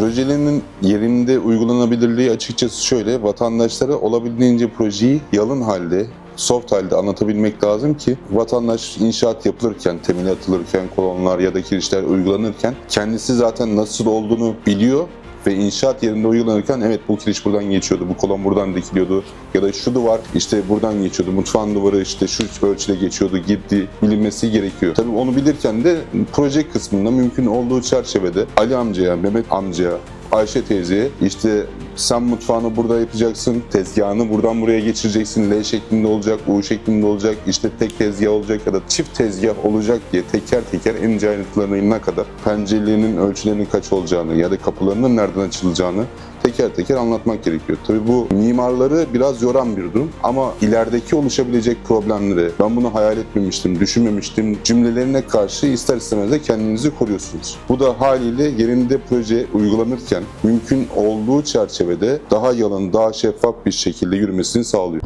Projelerinin yerinde uygulanabilirliği açıkçası şöyle, vatandaşlara olabildiğince projeyi yalın halde, soft halde anlatabilmek lazım ki vatandaş inşaat yapılırken, temeli atılırken, kolonlar ya da kirişler uygulanırken kendisi zaten nasıl olduğunu biliyor ve inşaat yerinde uygulanırken evet bu kiriş buradan geçiyordu, bu kolon buradan dikiliyordu ya da şu duvar işte buradan geçiyordu, mutfağın duvarı işte şu ölçüde geçiyordu, gitti bilinmesi gerekiyor. Tabii onu bilirken de proje kısmında mümkün olduğu çerçevede Ali amcaya, Mehmet amcaya, Ayşe teyzeye işte sen mutfağını burada yapacaksın, tezgahını buradan buraya geçireceksin, L şeklinde olacak, U şeklinde olacak, işte tek tezgah olacak ya da çift tezgah olacak diye teker teker en ince ayrıntılarına kadar pencerelerinin ölçülerinin kaç olacağını ya da kapılarının nereden açılacağını teker teker anlatmak gerekiyor. Tabii bu mimarları biraz yoran bir durum ama ilerideki oluşabilecek problemleri ben bunu hayal etmemiştim, düşünmemiştim cümlelerine karşı ister istemez de kendinizi koruyorsunuz. Bu da haliyle yerinde proje uygulanırken mümkün olduğu çerçevede daha yalın, daha şeffaf bir şekilde yürümesini sağlıyor.